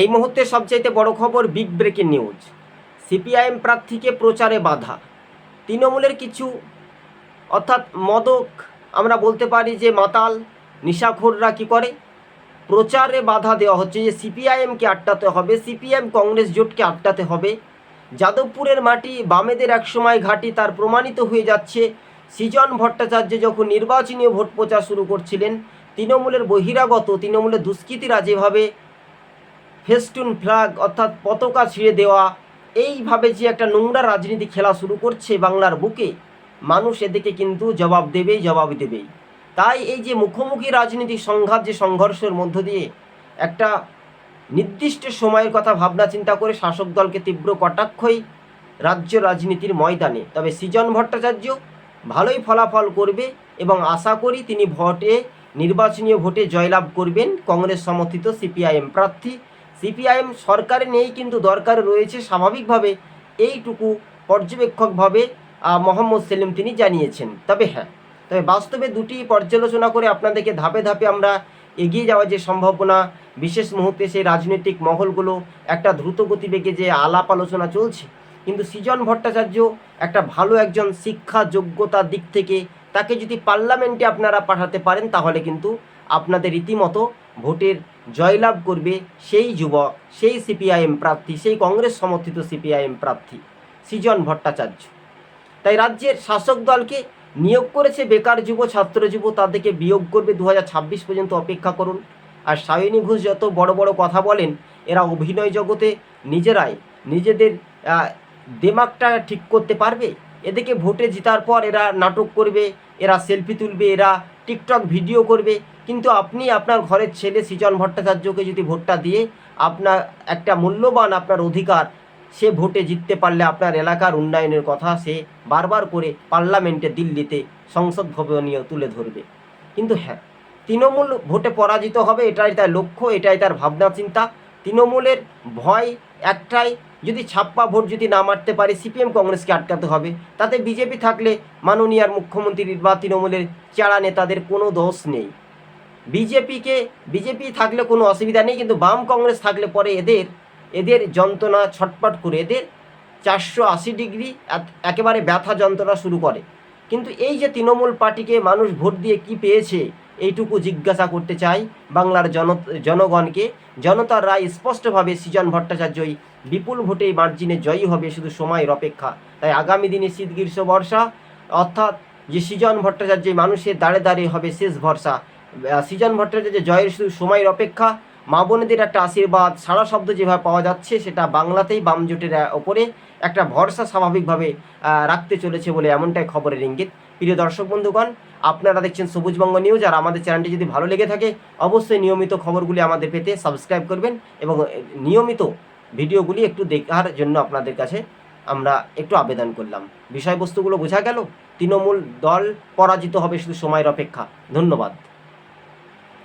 এই মুহূর্তে সবচাইতে বড় খবর বিগ ব্রেকিং নিউজ। সিপিআইএম প্রার্থীকে প্রচারে বাধা। তৃণমূলের কিছু, অর্থাৎ মদক আমরা বলতে পারি যে মাতাল নিশাখোররা কি করে? প্রচারে বাধা দেওয়া হচ্ছে যে সিপিআইএমকে আটকাতে হবে সিপিএম কংগ্রেস জোটকে আটকাতে হবে। যাদবপুরের মাটি বামেদের একসময় ঘাঁটি তার প্রমাণিত হয়ে যাচ্ছে। সৃজন ভট্টাচার্য যখন নির্বাচনী ভোট প্রচার শুরু করছিলেন, তৃণমূলের বহিরাগত, তৃণমূলের দুষ্কৃতীরা যেভাবে ফেস্টুন ফ্ল্যাগ অর্থাৎ পতাকা ছিঁড়ে দেওয়া, এইভাবে যে একটা নোংরা রাজনীতি খেলা শুরু করছে বাংলার বুকে, মানুষ এদিকে কিন্তু জবাব দেবেই জবাব দেবেই। তাই এই যে মুখোমুখি রাজনীতি সংঘাত, যে সংঘর্ষের মধ্য দিয়ে একটা নির্দিষ্ট সময়ের কথা ভাবনা চিন্তা করে শাসক দলকে তীব্র কটাক্ষই রাজ্য রাজনীতির ময়দানে, তবে সৃজন ভট্টাচার্য ভালোই ফলাফল করবে এবং আশা করি তিনি ভোটে নির্বাচনী ভোটে জয়লাভ করবেন কংগ্রেস সমর্থিত সিপিআইএম প্রার্থী সিপিআইএম সরকারে নেই কিন্তু দরকার রয়েছে স্বাভাবিকভাবে। এইটুকু পর্যবেক্ষকভাবে মোহাম্মদ সেলিম তিনি জানিয়েছেন। তবে হ্যাঁ তবে বাস্তবে দুটি পর্যালোচনা করে আপনাদেরকে ধাপে ধাপে আমরা এগিয়ে যাওয়ার যে সম্ভাবনা, বিশেষ মুহূর্তে সেই রাজনৈতিক মহলগুলো, একটা দ্রুত গতিবেগে যে আলাপ আলোচনা চলছে। কিন্তু সৃজন ভট্টাচার্য একটা ভালো একজন শিক্ষা যোগ্যতার দিক থেকে তাকে যদি পার্লামেন্টে আপনারা পাঠাতে পারেন, তাহলে কিন্তু আপনাদের রীতিমতো ভোটের জয়লাভ করবে সেই যুবক সেই সিপিআইএম প্রার্থী সেই কংগ্রেস সমর্থিত সিপিআইএম প্রার্থী সৃজন ভট্টাচার্য। তাই রাজ্যের শাসক দলকে নিয়োগ করেছে বেকার যুব ছাত্র যুব তাদেরকে বিয়োগ করবে দু হাজার ছাব্বিশ পর্যন্ত অপেক্ষা করুন। আর সায়নী ঘোষ যত বড় বড় কথা বলেন এরা অভিনয় জগতে নিজেরাই নিজেদের আহ, দেমাগটা ঠিক করতে পারবে। এদিকে ভোটে জেতার পর এরা নাটক করবে এরা সেলফি তুলবে এরা টিকটক ভিডিও করবে কিন্তু আপনি আপনার ঘরের ছেলে সৃজন ভট্টাচার্যকে যদি ভোটটা দিয়ে আপনার একটা মূল্যবান আপনার অধিকার, সে ভোটে জিততে পারলে আপনার এলাকার উন্নয়নের কথা সে বারবার করে পার্লামেন্টে দিল্লিতে সংসদ ভবনীয় তুলে ধরবে। কিন্তু হ্যাঁ তৃণমূল ভোটে পরাজিত হবে এটাই তার লক্ষ্য, এটাই তার ভাবনা চিন্তা। তৃণমূলের ভয় একটাই, যদি ছাপ্পা ভোট যদি না মারতে পারে, সিপিএম কংগ্রেসকে আটকাতে হবে। তাতে বিজেপি থাকলে মাননীয়ার মুখ্যমন্ত্রী বা তৃণমূলের চারা নেতাদের কোনো দোষ নেই। বিজেপিকে, বিজেপি থাকলে কোনো অসুবিধা নেই, কিন্তু বাম কংগ্রেস থাকলে পরে এদের এদের যন্ত্রণা ছটপট করে এদের চারশো আশি ডিগ্রি একেবারে ব্যথা যন্ত্রণা শুরু করে। কিন্তু এই যে তৃণমূল পার্টিকে মানুষ ভোট দিয়ে কি পেয়েছে, এইটুকু জিজ্ঞাসা করতে চাই বাংলার জন জনগণকে। জনতার রায় স্পষ্টভাবে সৃজন ভট্টাচার্যই বিপুল ভোটে মার্জিনে জয়ী হবে শুধু সময়ের অপেক্ষা। তাই আগামী দিনে শীত গ্রীষ্ম বর্ষা, অর্থাৎ যে সৃজন ভট্টাচার্য মানুষের দাঁড়ে দাঁড়িয়ে হবে শেষ ভরসা সৃজন ভট্টাচার্য জয়ের শুধু সময়ের অপেক্ষা, মা বোনেদের একটা আশীর্বাদ, সারা শব্দ যেভাবে পাওয়া যাচ্ছে, সেটা বাংলাতেই বাম জোটের ওপরে একটা ভরসা স্বাভাবিকভাবে রাখতে চলেছে বলে এমনটাই খবরের ইঙ্গিত। প্রিয় দর্শক বন্ধুগণ, আপনারা দেখছেন সবুজবঙ্গ নিউজ, আর আমাদের চ্যানেলটি যদি ভালো লেগে থাকে, অবশ্যই নিয়মিত খবরগুলি আমাদের পেতে সাবস্ক্রাইব করবেন এবং নিয়মিত ভিডিওগুলি একটু দেখার জন্য আপনাদের কাছে আমরা একটু আবেদন করলাম। বিষয়বস্তুগুলো বোঝা গেল, তৃণমূল দল পরাজিত হবে শুধু সময়ের অপেক্ষা। ধন্যবাদ।